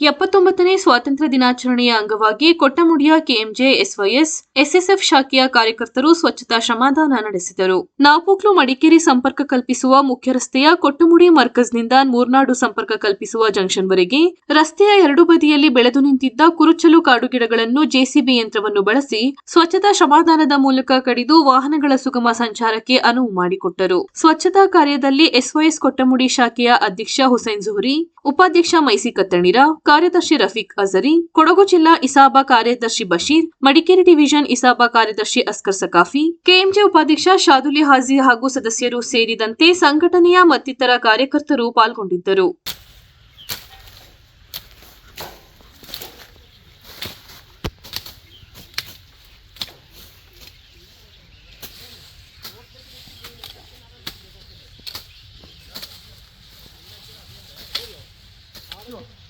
ಎಪ್ಪತ್ತೊಂಬತ್ತನೇ ಸ್ವಾತಂತ್ರ್ಯ ದಿನಾಚರಣೆಯ ಅಂಗವಾಗಿ ಕೊಟ್ಟಮುಡಿಯ ಕೆಎಂಜೆ ಎಸ್ವೈಎಸ್, ಎಸ್ಎಸ್ಎಫ್ ಶಾಖೆಯ ಕಾರ್ಯಕರ್ತರು ಸ್ವಚ್ಛತಾ ಶ್ರಮದಾನ ನಡೆಸಿದರು. ನಾಪೋಕ್ಲು ಮಡಿಕೇರಿ ಸಂಪರ್ಕ ಕಲ್ಪಿಸುವ ಮುಖ್ಯ ರಸ್ತೆಯ ಕೊಟ್ಟಮುಡಿ ಮರ್ಕಜ್ನಿಂದ ಮೂರ್ನಾಡು ಸಂಪರ್ಕ ಕಲ್ಪಿಸುವ ಜಂಕ್ಷನ್ವರೆಗೆ ರಸ್ತೆಯ ಎರಡು ಬದಿಯಲ್ಲಿ ಬೆಳೆದು ನಿಂತಿದ್ದ ಕುರುಚಲು ಕಾಡುಗಿಡಗಳನ್ನು ಜೆಸಿಬಿ ಯಂತ್ರವನ್ನು ಬಳಸಿ ಸ್ವಚ್ಛತಾ ಶ್ರಮದಾನದ ಮೂಲಕ ಕಡಿದು ವಾಹನಗಳ ಸುಗಮ ಸಂಚಾರಕ್ಕೆ ಅನುವು ಮಾಡಿಕೊಟ್ಟರು. ಸ್ವಚ್ಛತಾ ಕಾರ್ಯದಲ್ಲಿ ಎಸ್ವೈಎಸ್ ಕೊಟ್ಟಮುಡಿ ಶಾಖೆಯ ಅಧ್ಯಕ್ಷ ಹುಸೇನ್ ಜುಹರಿ, ಉಪಾಧ್ಯಕ್ಷ ಮೈಸಿ ಕತ್ತಣಿರ ಕಾರ್ಯದರ್ಶಿ ರಫೀಕ್ ಅಜರಿ, ಕೊಡಗು ಜಿಲ್ಲಾ ಇಸಾಬಾ ಕಾರ್ಯದರ್ಶಿ ಬಶೀರ್, ಮಡಿಕೇರಿ ಡಿವಿಷನ್ ಇಸಾಬಾ ಕಾರ್ಯದರ್ಶಿ ಅಸ್ಕರ್ ಸಕಾಫಿ, ಕೆಎಂಜೆ ಉಪಾಧ್ಯಕ್ಷ ಶಾದುಲಿ ಹಾಜಿ ಹಾಗೂ ಸದಸ್ಯರು ಸೇರಿದಂತೆ ಸಂಘಟನೆಯ ಮತ್ತಿತರ ಕಾರ್ಯಕರ್ತರು ಪಾಲ್ಗೊಂಡಿದ್ದರು. Thank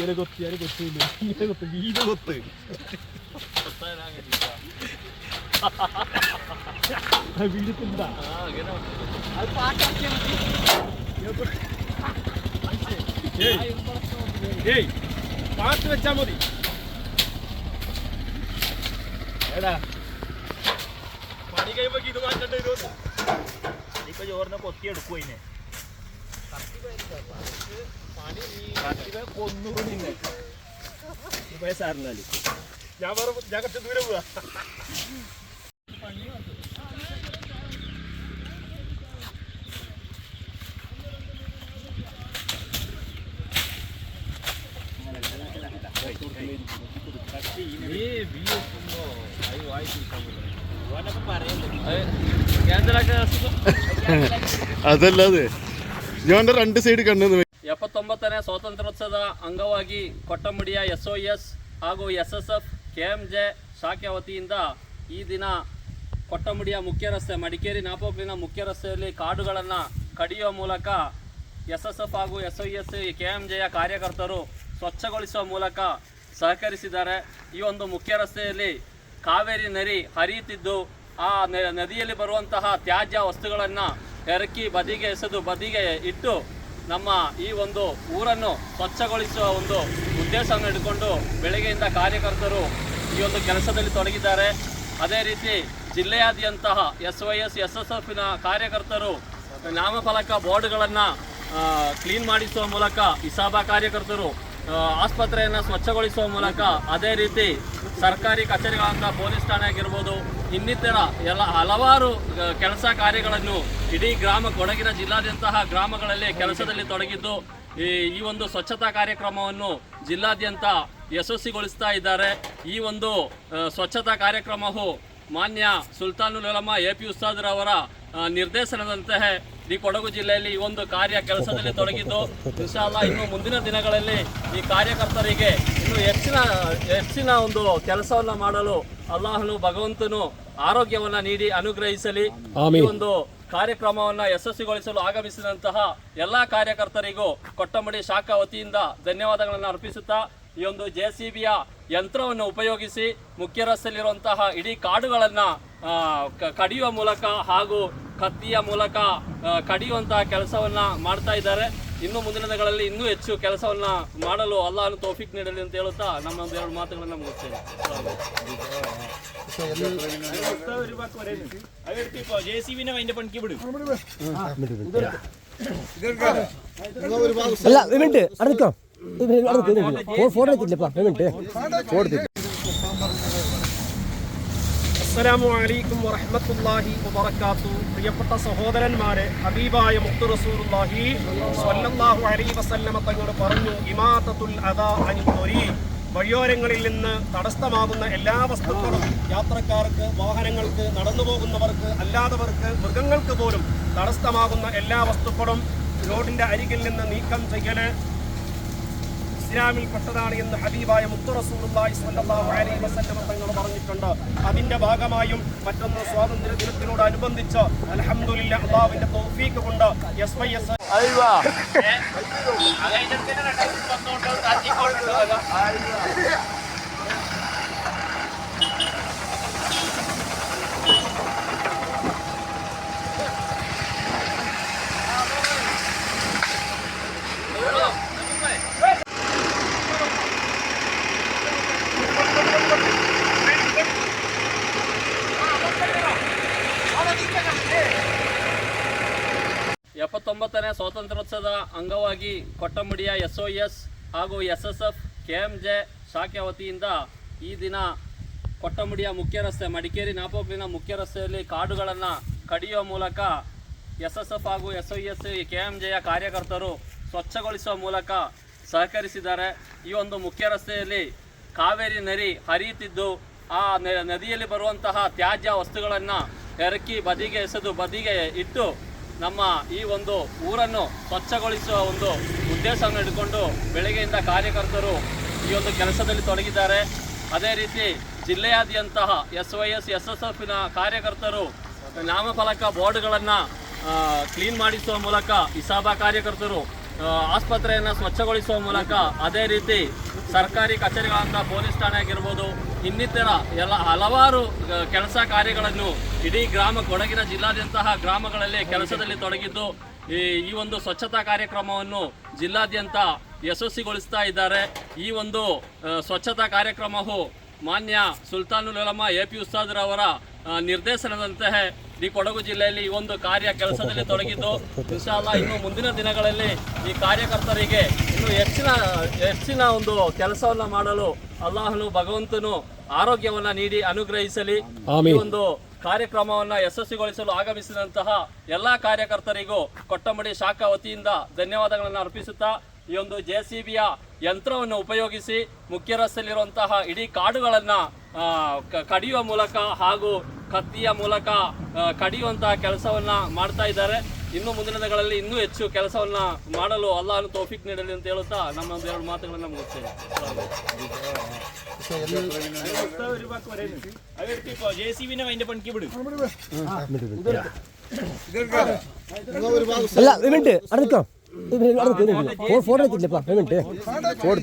ഇങ്ങനെ കൊത്തിയാൽ കൊത്തില്ല ഇങ്ങനെ കൊത്ത് വീട് കൊത്ത്. തിണ്ടാ ഏയ്. പാട്ട് വെച്ചാ മതി. ഏടാ പണി കഴിയുമ്പോ ഇത് മാറ്റണ്ട വരുമോ ഇപ്പൊ ചോറിനെ കൊത്തി എടുക്കും വയസ്സാറിനാല് ഞാൻ പോവാ അതല്ലാതെ ഞാൻ രണ്ട് സൈഡ് കണ്ണെന്ന് ಎಪ್ಪತ್ತೊಂಬತ್ತನೇ ಸ್ವಾತಂತ್ರ್ಯೋತ್ಸವದ ಅಂಗವಾಗಿ ಕೊಟ್ಟಮುಡಿಯ ಎಸ್ ಒ ಎಸ್ ಹಾಗೂ S S F K M J ಶಾಖೆ ವತಿಯಿಂದ ಈ ದಿನ ಕೊಟ್ಟಮುಡಿಯ ಮುಖ್ಯ ರಸ್ತೆ ಮಡಿಕೇರಿ ನಾಪೋಕ್ಲಿನ ಮುಖ್ಯ ರಸ್ತೆಯಲ್ಲಿ ಕಾಡುಗಳನ್ನು ಕಡಿಯುವ ಮೂಲಕ ಎಸ್ ಎಸ್ ಎಫ್ ಹಾಗೂ S O S K M ಜೆಯ ಕಾರ್ಯಕರ್ತರು ಸ್ವಚ್ಛಗೊಳಿಸುವ ಮೂಲಕ ಸಹಕರಿಸಿದ್ದಾರೆ ಈ ಒಂದು ಮುಖ್ಯ ರಸ್ತೆಯಲ್ಲಿ ಕಾವೇರಿ ನದಿ ಹರಿಯುತ್ತಿದ್ದು ಆ ನ- ನದಿಯಲ್ಲಿ ಬರುವಂತಹ ತ್ಯಾಜ್ಯ ವಸ್ತುಗಳನ್ನು ಎರಕಿ ಬದಿಗೆ ಎಸೆದು ಬದಿಗೆ ಇಟ್ಟು ನಮ್ಮ ಈ ಒಂದು ಊರನ್ನು ಸ್ವಚ್ಛಗೊಳಿಸುವ ಒಂದು ಉದ್ದೇಶವನ್ನು ಇಟ್ಕೊಂಡು ಬೆಳಗ್ಗೆಯಿಂದ ಕಾರ್ಯಕರ್ತರು ಈ ಒಂದು ಕೆಲಸದಲ್ಲಿ ತೊಡಗಿದ್ದಾರೆ. ಅದೇ ರೀತಿ ಜಿಲ್ಲೆಯಾದ್ಯಂತಹ S Y S S S ಎಫ್ನ ಕಾರ್ಯಕರ್ತರು ನಾಮಫಲಕ ಬೋರ್ಡ್ಗಳನ್ನು ಕ್ಲೀನ್ ಮಾಡಿಸುವ ಮೂಲಕ ಇಸಾಬಾ ಕಾರ್ಯಕರ್ತರು ಆಸ್ಪತ್ರೆಯನ್ನು ಸ್ವಚ್ಛಗೊಳಿಸುವ ಮೂಲಕ ಅದೇ ರೀತಿ ಸರ್ಕಾರಿ ಕಚೇರಿಗಳಾದ ಪೊಲೀಸ್ ಠಾಣೆ ಆಗಿರ್ಬೋದು, ಇನ್ನಿತರ ಎಲ್ಲ ಹಲವಾರು ಕೆಲಸ ಕಾರ್ಯಗಳನ್ನು ಇಡೀ ಗ್ರಾಮ ಕೊಡಗಿನ ಜಿಲ್ಲಾದ್ಯಂತಹ ಗ್ರಾಮಗಳಲ್ಲಿ ಕೆಲಸದಲ್ಲಿ ತೊಡಗಿದ್ದು, ಈ ಈ ಒಂದು ಸ್ವಚ್ಛತಾ ಕಾರ್ಯಕ್ರಮವನ್ನು ಜಿಲ್ಲಾದ್ಯಂತ ಯಶಸ್ವಿಗೊಳಿಸ್ತಾ ಇದ್ದಾರೆ. ಈ ಒಂದು ಸ್ವಚ್ಛತಾ ಕಾರ್ಯಕ್ರಮವು ಮಾನ್ಯ ಸುಲ್ತಾನುಲ್ ಉಲಮಾ ಎ ಪಿ ಉಸ್ತಾದ್ರವರ ನಿರ್ದೇಶನದಂತೆ ಈ ಕೊಡಗು ಜಿಲ್ಲೆಯಲ್ಲಿ ಈ ಒಂದು ಕಾರ್ಯ ಕೆಲಸದಲ್ಲಿ ತೊಡಗಿದ್ದು ಇನ್ಶಾಲ್ಲ ಇನ್ನು ಮುಂದಿನ ದಿನಗಳಲ್ಲಿ ಈ ಕಾರ್ಯಕರ್ತರಿಗೆ ಇನ್ನು ಹೆಚ್ಚಿನ ಹೆಚ್ಚಿನ ಒಂದು ಕೆಲಸವನ್ನು ಮಾಡಲು ಅಲ್ಲಾಹನು ಭಗವಂತನು ಆರೋಗ್ಯವನ್ನ ನೀಡಿ ಅನುಗ್ರಹಿಸಲಿ. ಈ ಒಂದು ಕಾರ್ಯಕ್ರಮವನ್ನ ಯಶಸ್ವಿಗೊಳಿಸಲು ಆಗಮಿಸಿದಂತಹ ಎಲ್ಲ ಕಾರ್ಯಕರ್ತರಿಗೂ ಕೊಟ್ಟಮಡಿ ಶಾಖಾ ವತಿಯಿಂದ ಧನ್ಯವಾದಗಳನ್ನು ಅರ್ಪಿಸುತ್ತಾ ಈ ಒಂದು ಜೆ ಸಿ ಬಿಯ ಯಂತ್ರವನ್ನು ಉಪಯೋಗಿಸಿ ಮುಖ್ಯ ರಸ್ತೆಯಲ್ಲಿರುವಂತಹ ಇಡೀ ಕಾಡುಗಳನ್ನು ಕಡಿಯುವ ಮೂಲಕ ಹಾಗೂ ಕತ್ತಿಯ ಮೂಲಕ ಕಡಿಯುವಂತಹ ಕೆಲಸವನ್ನು ಮಾಡ್ತಾ ಇದ್ದಾರೆ. ಇನ್ನು ಮುಂದಿನ ದಿನಗಳಲ್ಲಿ ಇನ್ನೂ ಹೆಚ್ಚು ಕೆಲಸವನ್ನು ಮಾಡಲು ಅಲ್ಲಾನು ತೋಫಿಕ್ ನೀಡಲಿ ಅಂತ ಹೇಳುತ್ತಾ ನಮ್ಮ ಒಂದು ಎರಡು ಮಾತುಗಳನ್ನು ಮುಗಿಸ್ತೇನೆ. അലൈക്കും വറഹ്മത്തുള്ളാഹി പ്രിയപ്പെട്ട സഹോദരന്മാരെ ഹബീബായ റസൂലുള്ളാഹി സ്വല്ലല്ലാഹു അലൈഹി വസല്ലമ പറഞ്ഞു ഇമാതത്തുൽ അദാ അനി വഴിയോരങ്ങളിൽ നിന്ന് തടസ്സമാകുന്ന എല്ലാ വസ്തുക്കളും യാത്രക്കാർക്ക് വാഹനങ്ങൾക്ക് നടന്നു പോകുന്നവർക്ക് അല്ലാത്തവർക്ക് മൃഗങ്ങൾക്ക് പോലും തടസ്സമാകുന്ന എല്ലാ വസ്തുക്കളും റോഡിന്റെ അരികിൽ നിന്ന് നീക്കം ചെയ്യൽ ഇസ്ലാമിൽ പെട്ടതാണ് എന്ന് ഹബീബായ മുത്തു റസൂലുള്ളാഹി സ്വല്ലല്ലാഹു അലൈഹി വസല്ലം തങ്ങൾ പറഞ്ഞിട്ടുണ്ട്. അതിന്റെ ഭാഗമായും മറ്റൊന്ന് സ്വാതന്ത്ര്യ ദിനത്തിനോടനുബന്ധിച്ച് അൽഹംദുലില്ലാ അള്ളാഹുവിന്റെ തൗഫീഖ് കൊണ്ട് എസ് വൈ എസ് ಎಪ್ಪತ್ತೊಂಬತ್ತನೇ ಸ್ವಾತಂತ್ರ್ಯೋತ್ಸವದ ಅಂಗವಾಗಿ ಕೊಟ್ಟಂಬಡಿಯ ಎಸ್ ಒ ಎಸ್ ಹಾಗೂ S S F K M J ಶಾಖೆ ವತಿಯಿಂದ ಈ ದಿನ ಕೊಟ್ಟಂಬಡಿಯ ಮುಖ್ಯ ರಸ್ತೆ, ಮಡಿಕೇರಿ ನಾಪೋಕ್ಲಿನ ಮುಖ್ಯ ರಸ್ತೆಯಲ್ಲಿ ಕಾಡುಗಳನ್ನು ಕಡಿಯುವ ಮೂಲಕ ಎಸ್ ಎಸ್ ಎಫ್ ಹಾಗೂ S O S K M ಜೆಯ ಕಾರ್ಯಕರ್ತರು ಸ್ವಚ್ಛಗೊಳಿಸುವ ಮೂಲಕ ಸಹಕರಿಸಿದ್ದಾರೆ. ಈ ಒಂದು ಮುಖ್ಯ ರಸ್ತೆಯಲ್ಲಿ ಕಾವೇರಿ ನದಿ ಹರಿಯುತ್ತಿದ್ದು, ಆ ನದಿಯಲ್ಲಿ ಬರುವಂತಹ ತ್ಯಾಜ್ಯ ವಸ್ತುಗಳನ್ನು ಎರಕಿ ಬದಿಗೆ ಎಸೆದು ಬದಿಗೆ ಇಟ್ಟು ನಮ್ಮ ಈ ಒಂದು ಊರನ್ನು ಸ್ವಚ್ಛಗೊಳಿಸುವ ಒಂದು ಉದ್ದೇಶವನ್ನು ಇಟ್ಕೊಂಡು ಬೆಳಗ್ಗೆಯಿಂದ ಕಾರ್ಯಕರ್ತರು ಈ ಒಂದು ಕೆಲಸದಲ್ಲಿ ತೊಡಗಿದ್ದಾರೆ. ಅದೇ ರೀತಿ ಜಿಲ್ಲೆಯಾದ್ಯಂತಹ S Y S S S ಎಫ್ನ ಕಾರ್ಯಕರ್ತರು ನಾಮಫಲಕ ಬೋರ್ಡ್ಗಳನ್ನು ಕ್ಲೀನ್ ಮಾಡಿಸುವ ಮೂಲಕ ಇಸಾಬಾ ಕಾರ್ಯಕರ್ತರು ಆಸ್ಪತ್ರೆಯನ್ನು ಸ್ವಚ್ಛಗೊಳಿಸುವ ಮೂಲಕ ಅದೇ ರೀತಿ ಸರ್ಕಾರಿ ಕಚೇರಿಗಳಂತ ಪೊಲೀಸ್ ಠಾಣೆ ಆಗಿರ್ಬೋದು ಇನ್ನಿತರ ಎಲ್ಲ ಹಲವಾರು ಕೆಲಸ ಕಾರ್ಯಗಳನ್ನು ಇಡೀ ಗ್ರಾಮ ಕೊಡಗಿನ ಜಿಲ್ಲಾದ್ಯಂತಹ ಗ್ರಾಮಗಳಲ್ಲಿ ಕೆಲಸದಲ್ಲಿ ತೊಡಗಿದ್ದು, ಈ ಒಂದು ಸ್ವಚ್ಛತಾ ಕಾರ್ಯಕ್ರಮವನ್ನು ಜಿಲ್ಲಾದ್ಯಂತ ಯಶಸ್ವಿಗೊಳಿಸ್ತಾ ಇದ್ದಾರೆ. ಈ ಒಂದು ಸ್ವಚ್ಛತಾ ಕಾರ್ಯಕ್ರಮವು ಮಾನ್ಯ ಸುಲ್ತಾನುಲ್ ಉಲಮಾ ಎ ಪಿ ಉಸ್ತಾದ್ರವರ ನಿರ್ದೇಶನದಂತೆ ಈ ಕೊಡಗು ಜಿಲ್ಲೆಯಲ್ಲಿ ಈ ಒಂದು ಕಾರ್ಯ ಕೆಲಸದಲ್ಲಿ ತೊಡಗಿದ್ದು ಇನ್ಶಾಲ್ಲ ಇನ್ನು ಮುಂದಿನ ದಿನಗಳಲ್ಲಿ ಈ ಕಾರ್ಯಕರ್ತರಿಗೆ ಇನ್ನು ಹೆಚ್ಚಿನ ಹೆಚ್ಚಿನ ಒಂದು ಕೆಲಸವನ್ನು ಮಾಡಲು ಅಲ್ಲಾಹನು ಭಗವಂತನು ಆರೋಗ್ಯವನ್ನು ನೀಡಿ ಅನುಗ್ರಹಿಸಲಿ. ಈ ಒಂದು ಕಾರ್ಯಕ್ರಮವನ್ನು ಯಶಸ್ವಿಗೊಳಿಸಲು ಆಗಮಿಸಿದಂತಹ ಎಲ್ಲ ಕಾರ್ಯಕರ್ತರಿಗೂ ಕೊಟ್ಟಂಬಡಿ ಶಾಖಾ ವತಿಯಿಂದ ಧನ್ಯವಾದಗಳನ್ನು ಅರ್ಪಿಸುತ್ತಾ ಈ ಒಂದು ಜೆ ಸಿ ಬಿಯ ಯಂತ್ರವನ್ನು ಉಪಯೋಗಿಸಿ ಮುಖ್ಯ ರಸ್ತೆಯಲ್ಲಿರುವಂತಹ ಇಡೀ ಕಾಡುಗಳನ್ನು ಕಡಿಯುವ ಮೂಲಕ ಹಾಗೂ ಕತ್ತಿಯ ಮೂಲಕ ಕಡಿಯುವಂತಹ ಕೆಲಸವನ್ನು ಮಾಡ್ತಾ ಇದ್ದಾರೆ. ಇನ್ನು ಮುಂದಿನ ದಿನಗಳಲ್ಲಿ ಇನ್ನೂ ಹೆಚ್ಚು ಕೆಲಸವನ್ನು ಮಾಡಲು ಅಲ್ಲಾನು ತೋಫಿಕ್ ನೀಡಲಿ ಅಂತ ಹೇಳುತ್ತಾ ನಮ್ಮ ಒಂದು ಎರಡು ಮಾತುಗಳನ್ನು ಮುಗಿಸ್ತೇನೆ. ಜೆ ಸಿ ಅದಕ್ಕೆ ಬಿಡು ಇದು ಫೋನ್ ಫೋನ್ ಐತಿಲ್ಲಪ್ಪ ಪೇಮೆಂಟ್ ಫೋನ್